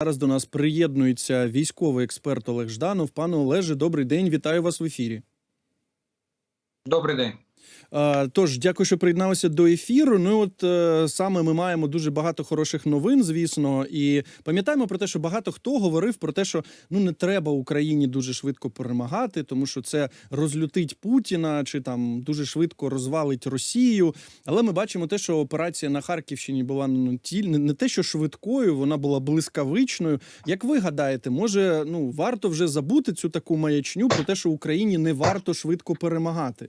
Зараз до нас приєднується військовий експерт Олег Жданов. Пане Олеже, добрий день. Вітаю вас в ефірі. Добрий день. Е, Тож, дякую, що приєдналися до ефіру. Ну от е, саме ми маємо дуже багато хороших новин, звісно, і пам'ятаємо про те, що багато хто говорив про те, що ну не треба Україні дуже швидко перемагати, тому що це розлютить Путіна чи там дуже швидко розвалить Росію. Але ми бачимо те, що операція на Харківщині була ну не те, що швидкою, вона була блискавичною. Як ви гадаєте, може ну варто вже забути цю таку маячню про те, що Україні не варто швидко перемагати?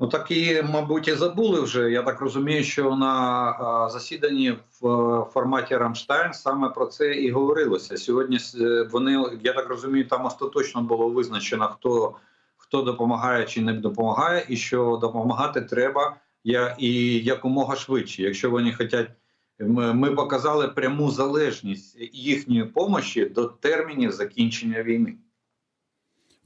Ну так і, мабуть, і забули вже. Я так розумію, що на засіданні в е, форматі Рамштайн саме про це і говорилося. Сьогодні е, вони, я так розумію, там остаточно було визначено, хто хто допомагає чи не допомагає, і що допомагати треба я, і якомога швидше. Якщо вони хочуть, ми показали пряму залежність їхньої помощі до термінів закінчення війни.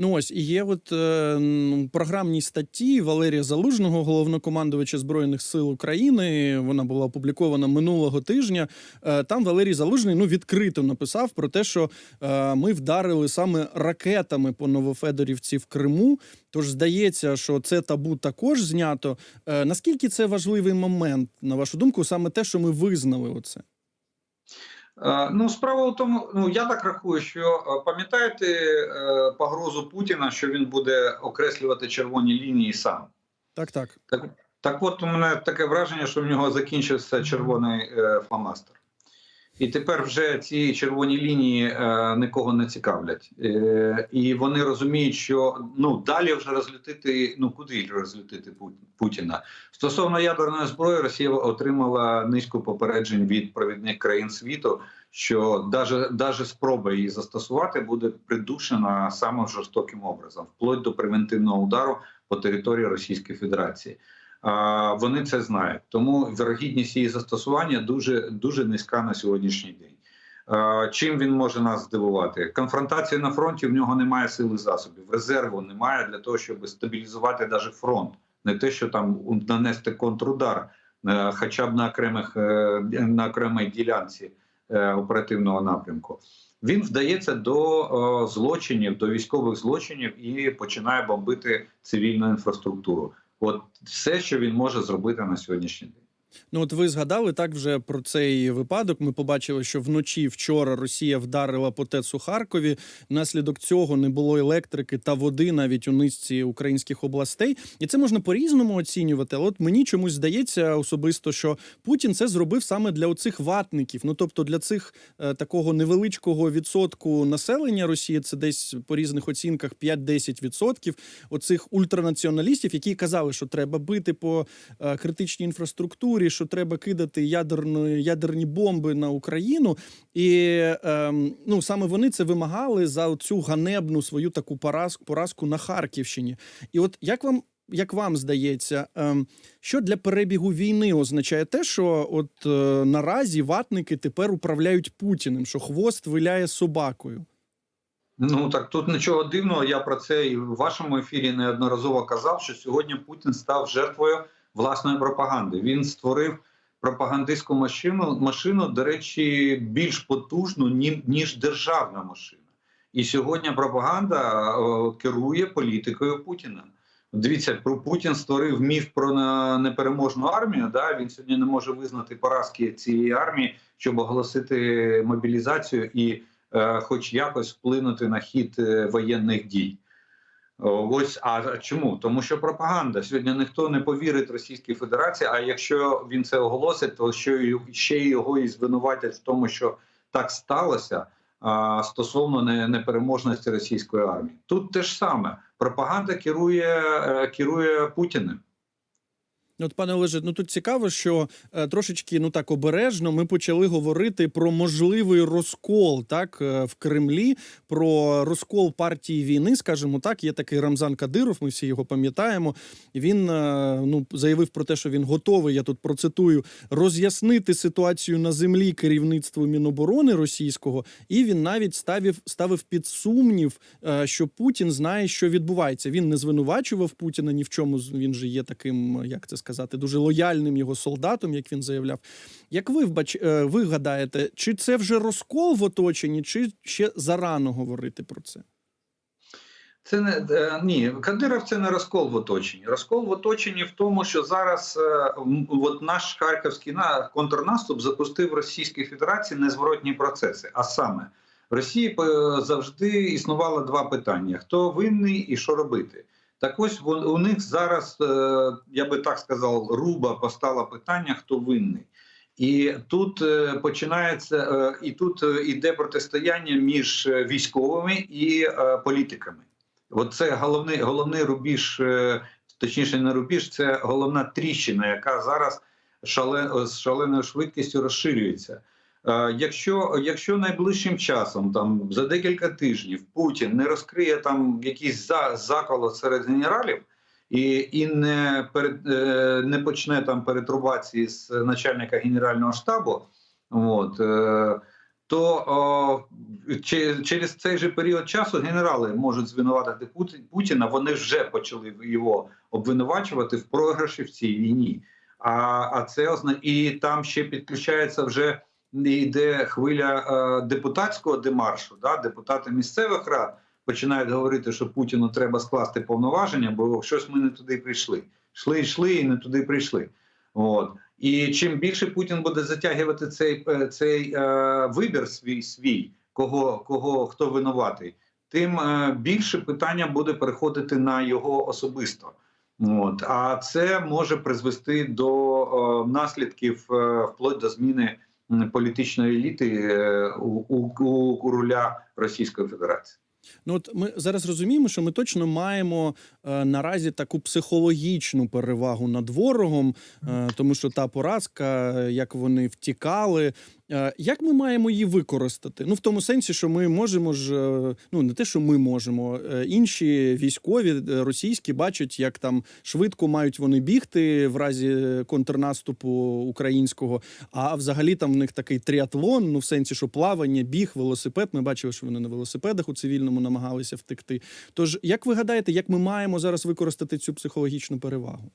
Ну ось і є от е, програмні статті Валерія Залужного, головнокомандувача збройних сил України. Вона була опублікована минулого тижня. Е, там Валерій Залужний ну відкрито написав про те, що е, ми вдарили саме ракетами по Новофедорівці в Криму. Тож здається, що це табу також знято. Е, наскільки це важливий момент, на вашу думку, саме те, що ми визнали оце? Е, Ну, справа в тому, ну я так рахую, що е, пам'ятаєте е, погрозу Путіна, що він буде окреслювати червоні лінії сам. Так, так. Так, так от у мене таке враження, що в нього закінчився червоний фломастер. І тепер вже ці червоні лінії е, нікого не цікавлять. Е, і вони розуміють, що ну далі вже розлютити, ну куди розлютити Пу- Путіна. Стосовно ядерної зброї, Росія отримала низку попереджень від провідних країн світу, що даже, даже спроба її застосувати буде придушена самим жорстоким образом, вплоть до превентивного удару по території Російської Федерації. Вони це знають, тому вірогідність її застосування дуже дуже низька на сьогоднішній день. Чим він може нас здивувати? Конфронтація на фронті в нього немає сили засобів, резерву немає для того, щоб стабілізувати навіть фронт, не те, що там нанести контрудар, е, хоча б на окремих е, на окремій ділянці е, оперативного напрямку. Він вдається до злочинів, до військових злочинів і починає бомбити цивільну інфраструктуру. От все, що він може зробити на сьогоднішній день. Ну, от ви згадали так вже про цей випадок. Ми побачили, що вночі вчора Росія вдарила по ТЕЦ у Харкові. Внаслідок цього не було електрики та води навіть у низці українських областей. І це можна по-різному оцінювати. Але от мені чомусь здається особисто, що Путін це зробив саме для оцих ватників. Ну тобто для цих е, такого невеличкого відсотку населення Росії, це десь по різних оцінках 5-10 відсотків. Оцих ультранаціоналістів, які казали, що треба бити по е, критичній інфраструктурі, що треба кидати ядерні, ядерні бомби на Україну. І ем, ну саме вони це вимагали за цю ганебну свою таку поразку, поразку на Харківщині. І от як вам. Як вам здається, ем, що для перебігу війни означає те, що от е, наразі ватники тепер управляють Путіним, що хвост виляє собакою? Ну так тут нічого дивного. Я про це і в вашому ефірі неодноразово казав, що сьогодні Путін став жертвою власної пропаганди. Він створив пропагандистську машину, машину, до речі, більш потужну ніж державна машина. І сьогодні пропаганда керує політикою Путіна. Дивіться, про Путін створив міф про непереможну армію. Да? Він сьогодні не може визнати поразки цієї армії, щоб оголосити мобілізацію і, е, хоч якось, вплинути на хід е, воєнних дій. О, Ось а чому? Тому що пропаганда сьогодні ніхто не повірить Російській Федерації. А якщо він це оголосить, то що ще його і звинуватять в тому, що так сталося а, стосовно не- непереможності російської армії. Тут те ж саме пропаганда керує, е, керує Путіним. От, пане Олеже, ну тут цікаво, що е, трошечки ну так обережно ми почали говорити про можливий розкол так е, в Кремлі, про розкол партії війни, скажімо так. Є такий Рамзан Кадиров, ми всі його пам'ятаємо. Він е, ну заявив про те, що він готовий. Я тут процитую роз'яснити ситуацію на землі керівництву Міноборони російського, і він навіть ставив ставив під сумнів, е, що Путін знає, що відбувається. Він не звинувачував Путіна ні в чому. Він же є таким, як це дуже лояльним його солдатом, як він заявляв. Як ви вбач... е, ви гадаєте, чи це вже розкол в оточенні, чи ще зарано говорити про це? Це не е, ні, Кадиров це не розкол в оточенні. Розкол в оточенні в тому, що зараз е, от наш харківський на контрнаступ запустив в Російській Федерації незворотні процеси. А саме в Росії завжди існувало два питання: хто винний і що робити. Так ось у них зараз, е, я би так сказав, руба постало питання, хто винний. І тут е, починається, е, і тут іде протистояння між військовими і політиками. От це головний, головний рубіж, точніше, не рубіж, це головна тріщина, яка зараз шале, з шаленою швидкістю розширюється. Е, Якщо, якщо найближчим часом, там за декілька тижнів, Путін не розкриє там якийсь за, заколот серед генералів і, і не, перед, е, не почне там перетрубації з начальника генерального штабу, от, е, то о, че- через цей же період часу генерали можуть звинуватити Путіна. Вони вже почали його обвинувачувати в програші в цій війні. А, а це озна... і там ще підключається вже йде хвиля е, депутатського демаршу. Да? Депутати місцевих рад починають говорити, що Путіну треба скласти повноваження, бо щось ми не туди прийшли. Йшли, йшли і не туди прийшли. От. І чим більше Путін буде затягувати цей, е, цей е, вибір свій, свій кого, кого хто винуватий, тим е, більше питання буде переходити на його особисто. От. А це може призвести до е, наслідків е, вплоть до зміни політичної еліти е, у, у, у, руля Російської Федерації. Ну от ми зараз розуміємо, що ми точно маємо е, наразі таку психологічну перевагу над ворогом, е, тому що та поразка, е, як вони втікали. Е, як ми маємо її використати? Ну в тому сенсі, що ми можемо ж е, ну не те, що ми можемо, е, інші військові російські бачать, як там швидко мають вони бігти в разі контрнаступу українського. А взагалі там в них такий тріатлон, ну в сенсі, що плавання, біг, велосипед. Ми бачили, що вони на велосипедах у цивільному намагалися втекти. Тож, як ви гадаєте, як ми маємо зараз використати цю психологічну перевагу?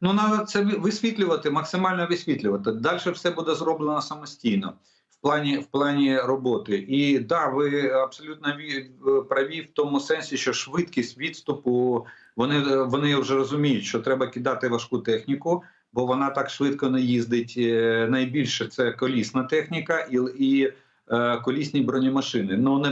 Ну, треба це висвітлювати, максимально висвітлювати. Далі все буде зроблено самостійно в плані в плані роботи. І да, ви абсолютно ві- праві в тому сенсі, що швидкість відступу вони, вони вже розуміють, що треба кидати важку техніку, бо вона так швидко не їздить. Е, Найбільше це колісна техніка і, і е, колісні бронемашини, но не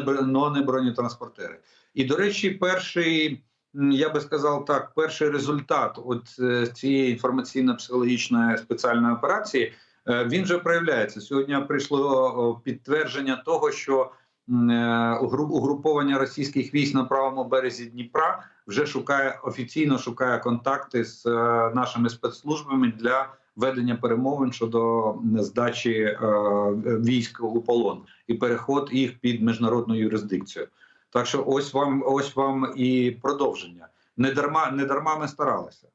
не бронетранспортери. І до речі, перший. Я би сказав так, перший результат от е, цієї інформаційно-психологічної спеціальної операції е, він вже проявляється. Сьогодні прийшло підтвердження того, що е, угруповання російських військ на правому березі Дніпра вже шукає офіційно шукає контакти з нашими спецслужбами для ведення перемовин щодо здачі військ у полон і переход їх під міжнародну юрисдикцію. Так що ось вам ось вам і продовження. Не дарма, не дарма ми старалися.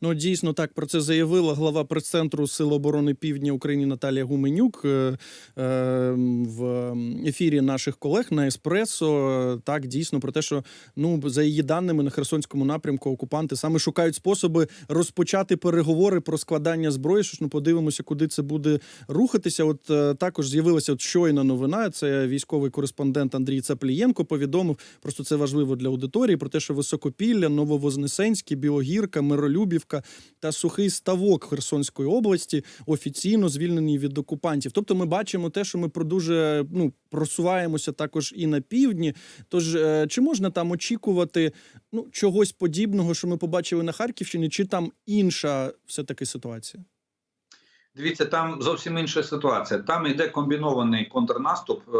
Ну дійсно так про це заявила глава прес-центру Сил оборони Півдня України Наталія Гуменюк е, е, в ефірі наших колег на Еспресо. Так дійсно про те, що ну за її даними на Херсонському напрямку окупанти саме шукають способи розпочати переговори про складання зброї. Що ж ну подивимося, куди це буде рухатися. От е, також з'явилася от щойна новина. Це військовий кореспондент Андрій Цаплієнко повідомив. Просто це важливо для аудиторії про те, що Високопілля, Нововознесенське, Білогірка, Миролюбівка та Сухий Ставок Херсонської області офіційно звільнені від окупантів. Тобто, ми бачимо те, що ми про дуже ну просуваємося також і на півдні. Тож е, чи можна там очікувати ну чогось подібного, що ми побачили на Харківщині, чи там інша все таки ситуація? Дивіться, там зовсім інша ситуація. Там йде комбінований контрнаступ. Е,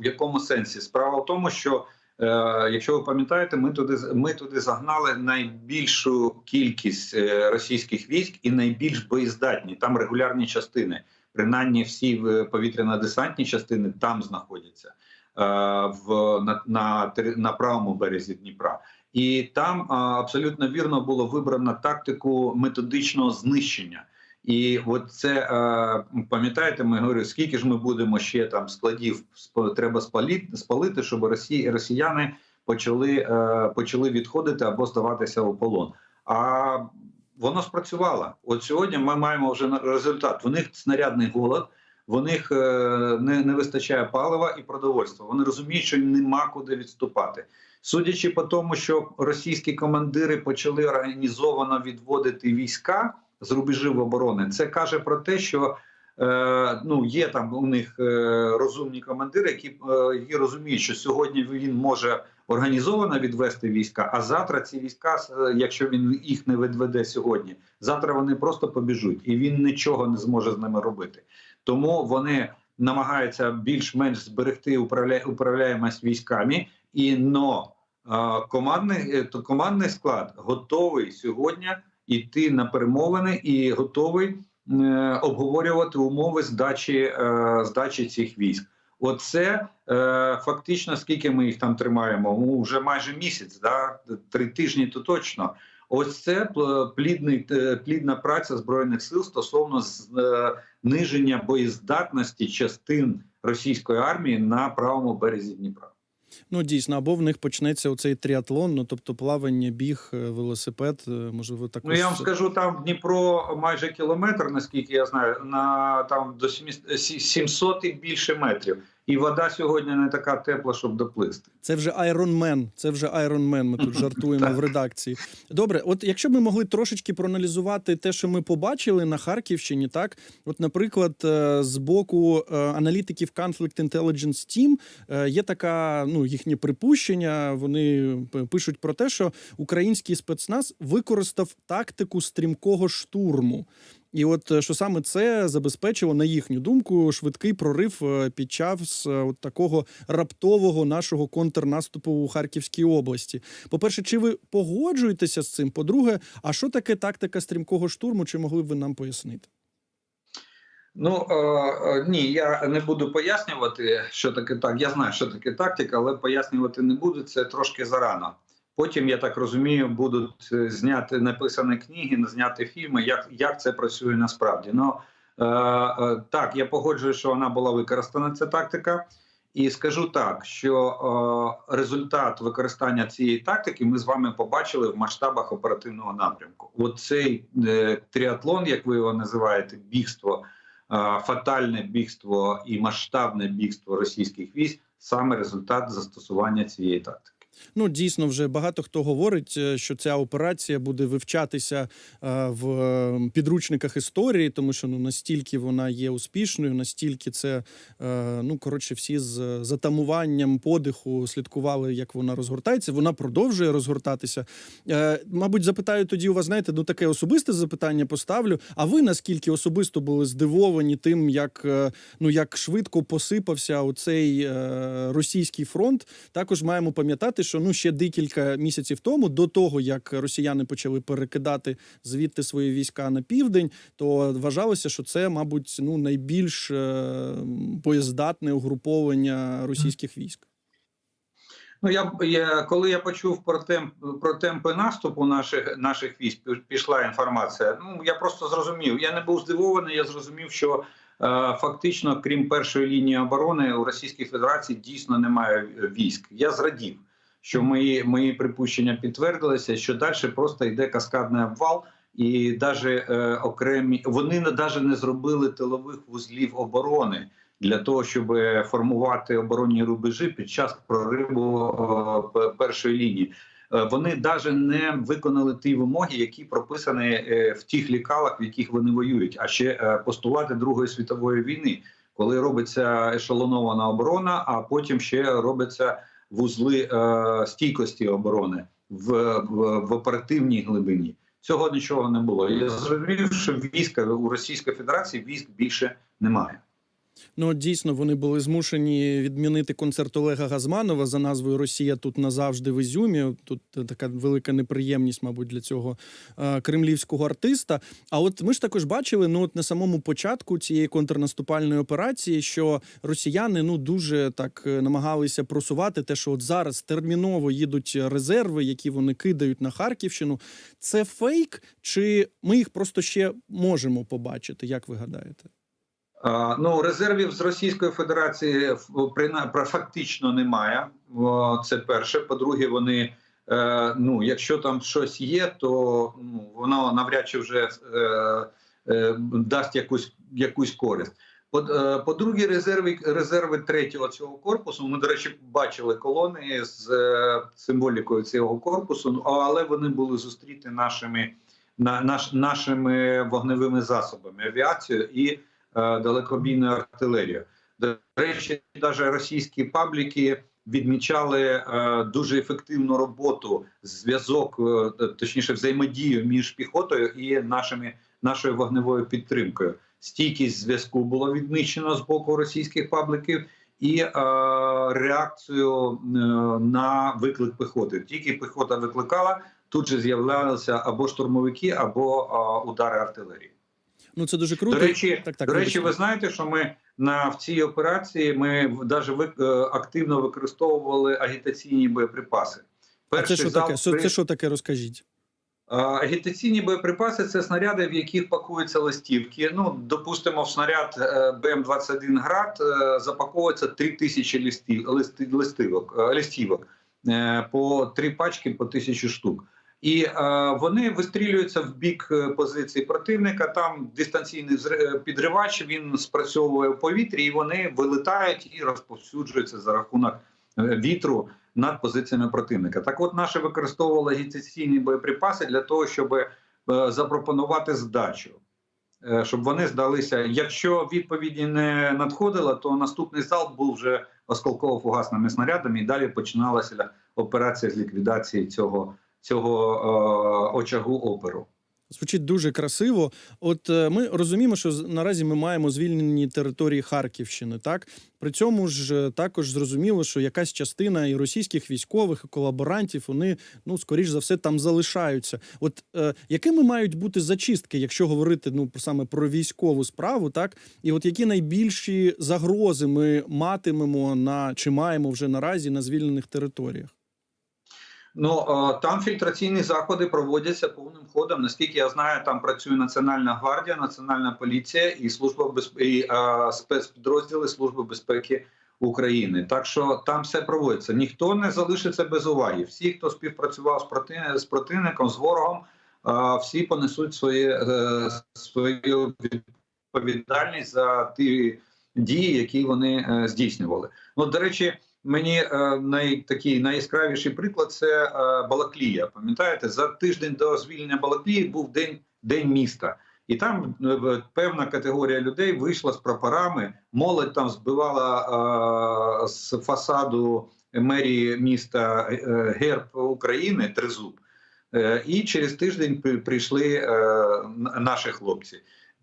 в якому сенсі? Справа в тому, що якщо ви пам'ятаєте, ми туди ми туди загнали найбільшу кількість е, російських військ і найбільш боєздатні. Там регулярні частини. Принаймні всі е, повітряно-десантні частини там знаходяться е, в на, на, на правому березі Дніпра. І там абсолютно вірно було вибрано тактику методичного знищення. І от це е, пам'ятаєте, ми говорили, скільки ж ми будемо ще там складів треба спалити, спалити, щоб Росії росіяни почали, е, почали відходити або здаватися у полон. А воно спрацювало. От сьогодні ми маємо вже результат. В них снарядний голод, в них е, не, не вистачає палива і продовольства. Вони розуміють, що нема куди відступати. Судячи по тому, що російські командири почали організовано відводити війська з рубежів оборони, це каже про те, що е, ну є там у них е, розумні командири, які, е, які розуміють, що сьогодні він може організовано відвести війська, а завтра ці війська, е, якщо він їх не відведе сьогодні, завтра вони просто побіжуть, і він нічого не зможе з ними робити. Тому вони намагаються більш-менш зберегти управля... управляємость військами, і но е, командний, е, командний склад готовий сьогодні йти на перемовини і готовий е, обговорювати умови здачі, е, здачі цих військ. Оце е, фактично скільки ми їх там тримаємо? Ну, вже майже місяць, да? три тижні то точно. Ось це пл- плідний, плідна праця збройних сил стосовно зниження боєздатності частин російської армії на правому березі Дніпра. Ну дійсно, або в них почнеться оцей тріатлон, ну тобто плавання, біг, е, велосипед, е, можливо, також. Ну я вам скажу, там Дніпро майже кілометр, наскільки я знаю, на там до 700 і більше метрів. І вода сьогодні не така тепла, щоб доплисти. Це вже Iron Man, Це вже Iron Man, Ми тут жартуємо в редакції. Добре, от якщо б ми могли трошечки проаналізувати те, що ми побачили на Харківщині, так от, наприклад, е, з боку е, аналітиків Conflict Intelligence Team е, є така, ну їхнє припущення. Вони пишуть про те, що український спецназ використав тактику стрімкого штурму. І от е, що саме це забезпечило, на їхню думку, швидкий прорив е, під час е, от такого раптового нашого контрнаступу у Харківській області. По-перше, чи ви погоджуєтеся з цим? По-друге, а що таке тактика стрімкого штурму? Чи могли б ви нам пояснити? Ну е, ні, я не буду пояснювати, що таке так. Я знаю, що таке тактика, але пояснювати не буду. Це трошки зарано. Потім, я так розумію, будуть е, зняти написані книги, зняти фільми, як, як це працює насправді. Ну е, е, так, я погоджую, що вона була використана ця тактика. І скажу так, що е, результат використання цієї тактики ми з вами побачили в масштабах оперативного напрямку. От цей е, тріатлон, як ви його називаєте, бігство, е, фатальне бігство і масштабне бігство російських військ саме результат застосування цієї тактики. Ну дійсно, вже багато хто говорить, е, що ця операція буде вивчатися е, в підручниках історії, тому що ну настільки вона є успішною, настільки це е, ну коротше, всі з затамуванням подиху слідкували, як вона розгортається. Вона продовжує розгортатися. Мабуть, запитаю тоді у вас, знаєте, ну таке особисте запитання поставлю. А ви наскільки особисто були здивовані тим, як ну як швидко посипався оцей російський фронт? Також маємо пам'ятати, що ну ще декілька місяців тому, до того як росіяни почали перекидати звідти свої війська на південь, то вважалося, що це, мабуть, ну найбільш е, боєздатне угруповання російських військ. Ну я, я коли я почув про темп про темпи наступу наших наших військ, пішла інформація. Ну я просто зрозумів. Я не був здивований. Я зрозумів, що е, фактично, крім першої лінії оборони, у Російській Федерації дійсно немає військ. Я зрадів, що мої мої припущення підтвердилися, що далі просто йде каскадний обвал. І навіть е, окремі вони навіть не зробили тилових вузлів оборони для того, щоб формувати оборонні рубежі під час прориву е, першої лінії. Е, Вони навіть не виконали ті вимоги, які прописані е, в тих лікалах, в яких вони воюють. А ще е, постулати Другої світової війни, коли робиться ешелонована оборона, а потім ще робиться вузли е, стійкості оборони в, в, в оперативній глибині. Цього нічого не було. Я зрозумів, що війська у Російської Федерації військ більше немає. Ну дійсно вони були змушені відмінити концерт Олега Газманова за назвою Росія тут назавжди в Ізюмі. Тут така велика неприємність, мабуть, для цього е, кремлівського артиста. А от ми ж також бачили, ну от на самому початку цієї контрнаступальної операції, що росіяни ну дуже так е, намагалися просувати те, що от зараз терміново їдуть резерви, які вони кидають на Харківщину. Це фейк, чи ми їх просто ще можемо побачити? Як ви гадаєте? Ну, резервів з Російської Федерації прина- фактично немає. Це перше. По-друге, вони е, ну, якщо там щось є, то ну, воно навряд чи вже е, е, дасть якусь, якусь користь. По- е, По-друге, резерви, резерви третього цього корпусу. Ми, до речі, бачили колони з е, символікою цього корпусу, ну, але вони були зустріті нашими, на, наш, нашими вогневими засобами, авіацією і е, далекобійною артилерією. До речі, навіть російські пабліки відмічали е, дуже ефективну роботу, зв'язок, е, точніше, взаємодію між піхотою і нашими нашою вогневою підтримкою. Стійкість зв'язку було відмічено з боку російських пабліків і е, реакцію е, на виклик піхоти. Тільки піхота викликала, тут же з'являлися або штурмовики, або е, удари артилерії. Ну це дуже круто. До речі, так, так, до речі, ви знаєте, що ми на в цій операції ми навіть ви, е, активно використовували агітаційні боєприпаси. а це що залп таке? Це що таке? Розкажіть. Агітаційні боєприпаси це снаряди, в яких пакуються листівки. Ну, допустимо, в снаряд е, БМ-21 град е, запаковується 3000 листів, листи, листівок, листівок по три пачки по тисячу штук. І е, вони вистрілюються в бік е, позиції противника. Там дистанційний е, підривач він спрацьовує в повітрі, і вони вилетають і розповсюджуються за рахунок вітру над позиціями противника. Так, от наші використовували агітаційні боєприпаси для того, щоб запропонувати здачу, щоб вони здалися. Якщо відповіді не надходило, то наступний залп був вже осколково-фугасними снарядами, і далі починалася операція з ліквідації цього, цього е, очагу оперу. Звучить дуже красиво. От е, ми розуміємо, що наразі ми маємо звільнені території Харківщини. Так при цьому ж е, також зрозуміло, що якась частина і російських військових, і колаборантів, вони ну скоріш за все там залишаються. От е, якими мають бути зачистки, якщо говорити ну саме про військову справу, так і от які найбільші загрози ми матимемо на чи маємо вже наразі на звільнених територіях? Ну е, там фільтраційні заходи проводяться повним ходом. Наскільки я знаю, там працює Національна гвардія, Національна поліція і служба безпеки і, е, спецпідрозділи Служби безпеки України. Так що там все проводиться. Ніхто не залишиться без уваги. Всі, хто співпрацював з з противником, з ворогом, е, всі понесуть своє, е, свою відповідальність за ті дії, які вони здійснювали. Ну, до речі. Мені е, най, такий найяскравіший приклад це е, Балаклія. Пам'ятаєте, за тиждень до звільнення Балаклії був день, день міста, і там е, певна категорія людей вийшла з прапорами. Молодь там збивала з фасаду мерії міста герб України тризуб. І через тиждень при- прийшли наші хлопці.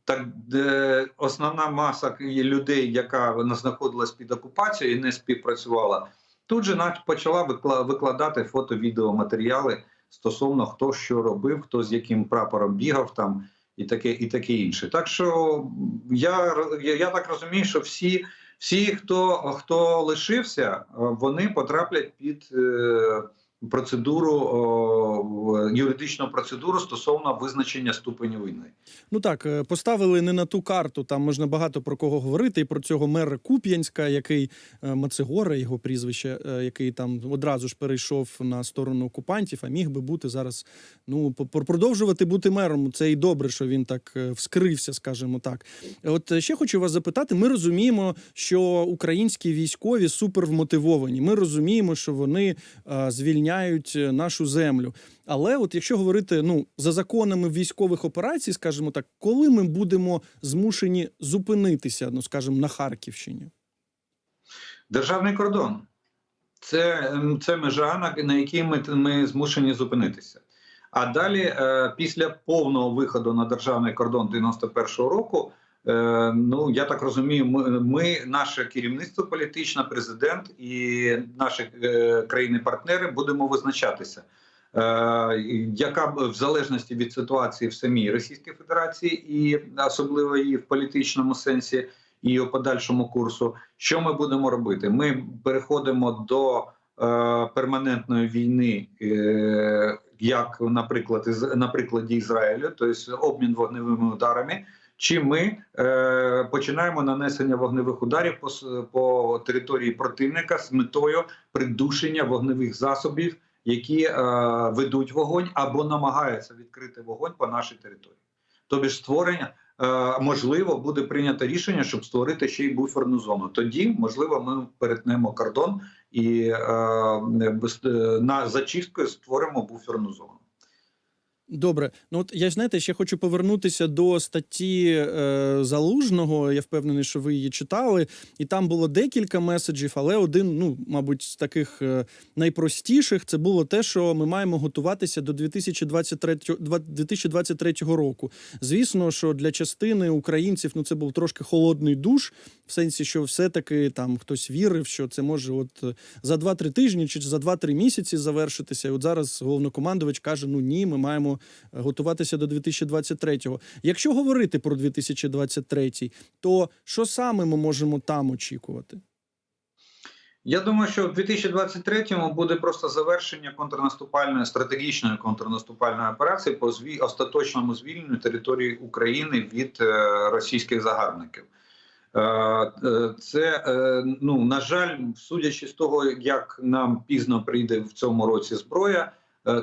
Так де основна маса людей, яка вона знаходилась під окупацією і не співпрацювала, тут же почала викла- викладати фото відеоматеріали стосовно хто що робив, хто з яким прапором бігав там і таке, і таке інше. Так що я, я, я так розумію, що всі, всі хто, хто лишився, е, вони потраплять під. Е, Процедуру юридичну процедуру стосовно визначення ступеню війни. Ну так, е, поставили не на ту карту. Там можна багато про кого говорити. І про цього мера Куп'янська, який е, Мацегора, його прізвище, е, який там одразу ж перейшов на сторону окупантів, а міг би бути зараз. Ну продовжувати бути мером. Це і добре, що він так вскрився, скажімо так. От ще хочу вас запитати: ми розуміємо, що українські військові супер вмотивовані. Ми розуміємо, що вони е, звільняють е, нашу землю. Але от якщо говорити ну за законами військових операцій, скажімо так, коли ми будемо змушені зупинитися, ну скажімо, на Харківщині? Державний кордон це, ем, це межа, на, якій ми, ми змушені зупинитися. А далі, е, після повного виходу на державний кордон 91-го року, ну я так розумію, ми, ми наше керівництво політичне, президент і наші е, країни-партнери будемо визначатися. Е, яка в залежності від ситуації в самій Російській Федерації, і особливо її в політичному сенсі, і у подальшому курсу, що ми будемо робити? Ми переходимо до е, перманентної війни, е, як, наприклад, на прикладі Ізраїлю, тобто обмін вогневими ударами. Чи ми е, починаємо нанесення вогневих ударів по, по території противника з метою придушення вогневих засобів, які е, ведуть вогонь або намагаються відкрити вогонь по нашій території. Тобі ж створення е, можливо буде прийнято рішення, щоб створити ще й буферну зону. Тоді можливо ми перетнемо кордон і е, без- е, на зачисткою створимо буферну зону. Добре, ну от я знаєте, ще хочу повернутися до статті е, Залужного. Я впевнений, що ви її читали, і там було декілька меседжів, але один, ну мабуть, з таких е, найпростіших це було те, що ми маємо готуватися до 2023, два- 2023 року. Звісно, що для частини українців ну це був трошки холодний душ, в сенсі, що все-таки там хтось вірив, що це може от е, за 2-3 тижні чи за 2-3 місяці завершитися. І от зараз головнокомандувач каже: ну ні, ми маємо готуватися до 2023-го. Якщо говорити про 2023, то що саме ми можемо там очікувати? Я думаю, що в 2023-му буде просто завершення контрнаступальної стратегічної контрнаступальної операції по зві... остаточному звільненню території України від е, російських загарбників. Е, е, Це е, ну на жаль, судячи з того, як нам пізно прийде в цьому році зброя,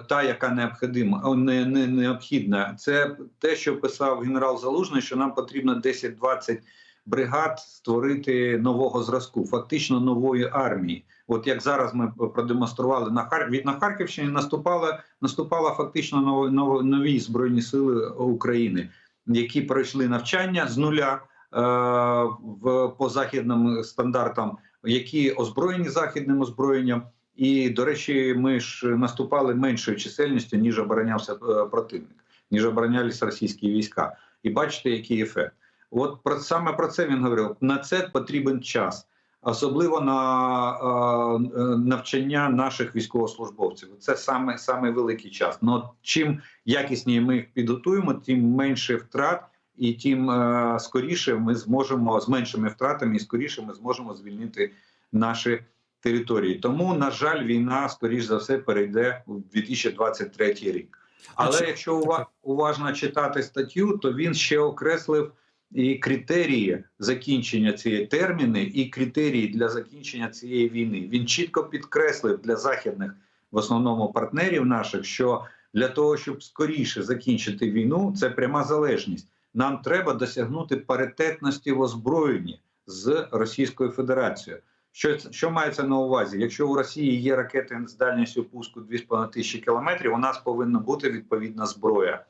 та яка необхідна, не, не необхідна, це те, що писав генерал Залужний, що нам потрібно 10-20 бригад створити нового зразку, фактично нової армії. От як зараз ми продемонстрували на Хар... на Харківщині, наступала наступала фактично нові, нові, збройні сили України, які пройшли навчання з нуля в по західним стандартам, які озброєні західним озброєнням. І до речі, ми ж наступали меншою чисельністю, ніж оборонявся е, противник, ніж оборонялись російські війська. І бачите, який ефект. От про саме про це він говорив. На це потрібен час, особливо на е, е, навчання наших військовослужбовців. Це саме саме великий час. Но чим якісніше ми їх підготуємо, тим менше втрат, і тим е, скоріше ми зможемо з меншими втратами, і скоріше ми зможемо звільнити наші території. Тому, на жаль, війна скоріш за все перейде у 2023 рік. Але чи- якщо ува- уважно читати статтю, то він ще окреслив і критерії закінчення цієї терміни, і критерії для закінчення цієї війни. Він чітко підкреслив для західних, в основному партнерів наших, що для того, щоб скоріше закінчити війну, це пряма залежність. Нам треба досягнути паритетності в озброєнні з Російською Федерацією. Що, що мається на увазі? Якщо у Росії є ракети з дальністю пуску 2,5 тисячі кілометрів, у нас повинна бути відповідна зброя.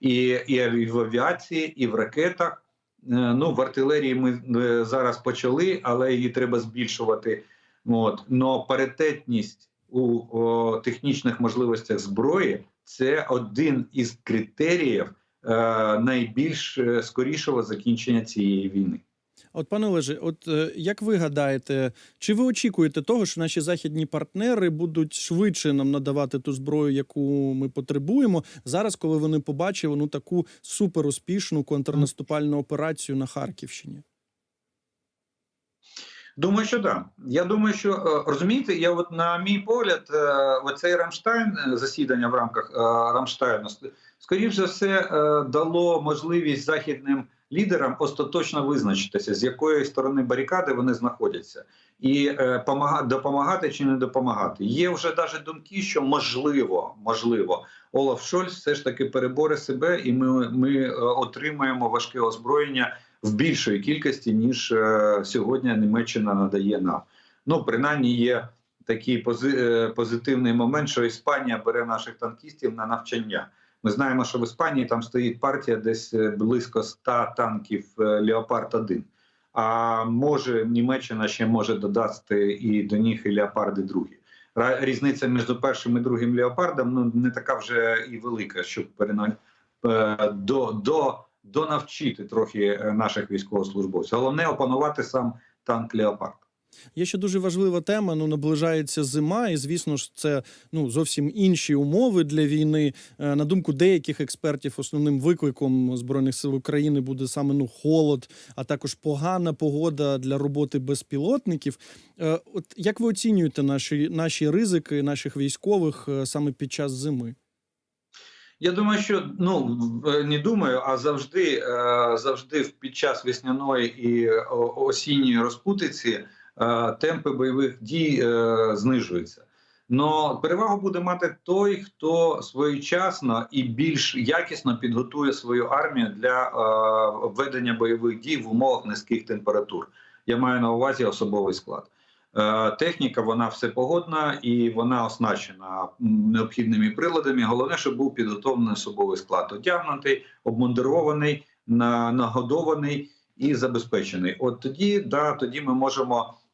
І, і в авіації, і в ракетах. Е, Ну, в артилерії ми е, зараз почали, але її треба збільшувати. От. Но паритетність у о, технічних можливостях зброї це один із критеріїв найбільш е, скорішого закінчення цієї війни. От, пане Олеже, от е, як ви гадаєте, чи ви очікуєте того, що наші західні партнери будуть швидше нам надавати ту зброю, яку ми потребуємо зараз, коли вони побачили ну таку суперуспішну контрнаступальну операцію на Харківщині? Думаю, що так. Я думаю, що е, розумієте, я от на мій погляд, е, оцей Рамштайн е, засідання в рамках е, Рамштайну, скоріш за все, е, дало можливість західним лідерам остаточно визначитися, з якої сторони барикади вони знаходяться, і е, допомагати чи не допомагати. Є вже навіть думки, що можливо, можливо, Олаф Шольц все ж таки переборе себе, і ми, ми е, отримаємо важке озброєння в більшої кількості, ніж сьогодні Німеччина надає нам. Ну, принаймні, є такий пози, позитивний момент, що Іспанія бере наших танкістів на навчання. Ми знаємо, що в Іспанії там стоїть партія десь е, близько 100 танків е, Леопард 1 А може Німеччина ще може додати і до них і Леопарди 2 Ра- Різниця між першим і другим леопардом ну не така вже і велика, щоб перена... е, до, до донавчити трохи наших військовослужбовців. Головне опанувати сам танк Леопард. Є ще дуже важлива тема. Ну наближається зима, і звісно ж, це ну зовсім інші умови для війни. Е, На думку деяких експертів, основним викликом збройних сил України буде саме ну холод, а також погана погода для роботи безпілотників. Е, От як ви оцінюєте наші наші ризики наших військових е, саме під час зими? Я думаю, що ну не думаю, а завжди, завжди під час весняної і осінньої розпутиці темпи бойових дій е, знижуються. Но перевагу буде мати той, хто своєчасно і більш якісно підготує свою армію для е, ведення бойових дій в умовах низьких температур. Я маю на увазі особовий склад. Е, Техніка вона всепогодна і вона оснащена необхідними приладами. Головне, щоб був підготовлений особовий склад, одягнутий, обмундирований, нагодований і забезпечений. От тоді, да, тоді ми можемо е,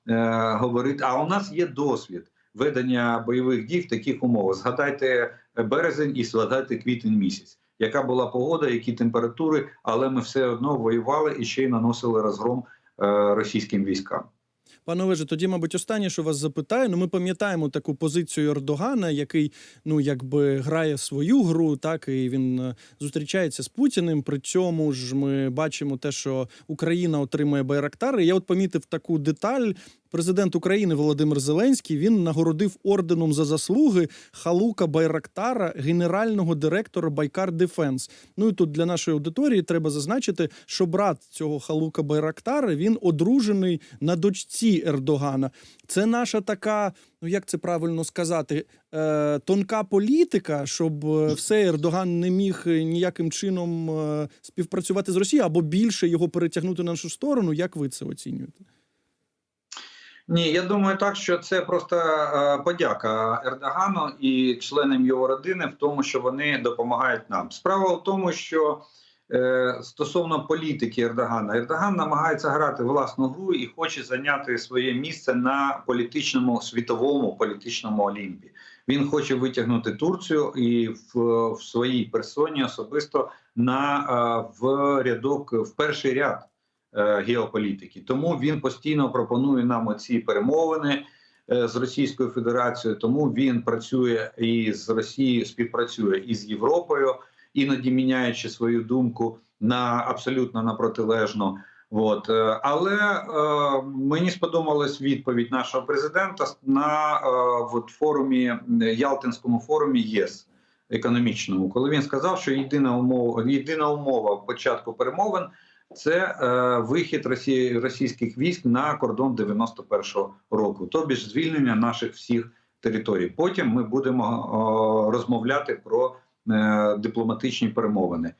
говорити. А у нас є досвід ведення бойових дій в таких умовах. Згадайте березень і згадайте квітень місяць. Яка була погода, які температури, але ми все одно воювали і ще й наносили розгром е, російським військам. Пане Олеже, тоді, мабуть, останнє, що вас запитаю. Ну, ми пам'ятаємо таку позицію Ердогана, який ну якби грає свою гру, так і він е, зустрічається з Путіним. При цьому ж ми бачимо те, що Україна отримує байрактари. Я от помітив таку деталь. Президент України Володимир Зеленський він нагородив орденом за заслуги Халука Байрактара, генерального директора Байкар Дефенс. Ну і тут для нашої аудиторії треба зазначити, що брат цього Халука Байрактара він одружений на дочці Ердогана. Це наша така, ну як це правильно сказати, е, тонка політика, щоб е, все Ердоган не міг ніяким чином е, співпрацювати з Росією або більше його перетягнути на нашу сторону. Як ви це оцінюєте? Ні, я думаю, так що це просто е, подяка Ердогану і членам його родини в тому, що вони допомагають нам. Справа в тому, що е, стосовно політики Ердогана, Ердоган намагається грати власну гру і хоче зайняти своє місце на політичному світовому політичному олімпі. Він хоче витягнути Турцію і в, в своїй персоні особисто на е, в рядок в перший ряд геополітики. Тому він постійно пропонує нам оці перемовини е, з Російською Федерацією. Тому він працює і з Росією, співпрацює і з Європою, іноді міняючи свою думку на абсолютно на протилежну. От. е, Але е, мені сподобалась відповідь нашого президента на е, от форумі Ялтинському форумі ЄС економічному, коли він сказав, що єдина умова, єдина умова початку перемовин це е, вихід Росії російських військ на кордон 91-го року, тобі ж звільнення наших всіх територій. Потім ми будемо е, розмовляти про е, дипломатичні перемовини. Е,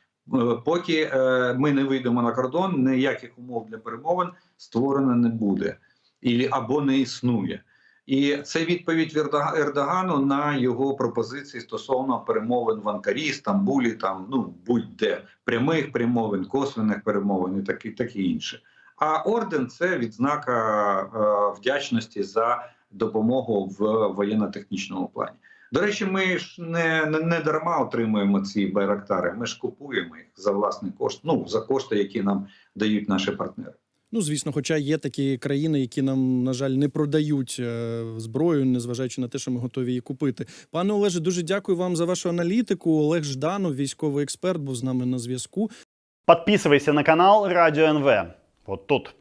Поки е, ми не вийдемо на кордон, ніяких умов для перемовин створено не буде і або не існує. І це відповідь Ердога- Ердогану на його пропозиції стосовно перемовин в Анкарі, Стамбулі, там ну будь-де прямих перемовин, косвених перемовин і таке, таке інше. А орден це відзнака е, вдячності за допомогу в воєнно-технічному плані. До речі, ми ж не, не, не дарма отримуємо ці байрактари. Ми ж купуємо їх за власний кошт, ну за кошти, які нам дають наші партнери. Ну, звісно, хоча є такі країни, які нам, на жаль, не продають е, зброю, незважаючи на те, що ми готові її купити. Пане Олеже, дуже дякую вам за вашу аналітику. Олег Жданов, військовий експерт, був з нами на зв'язку. Підписуйся на канал Радіо НВ. От тут.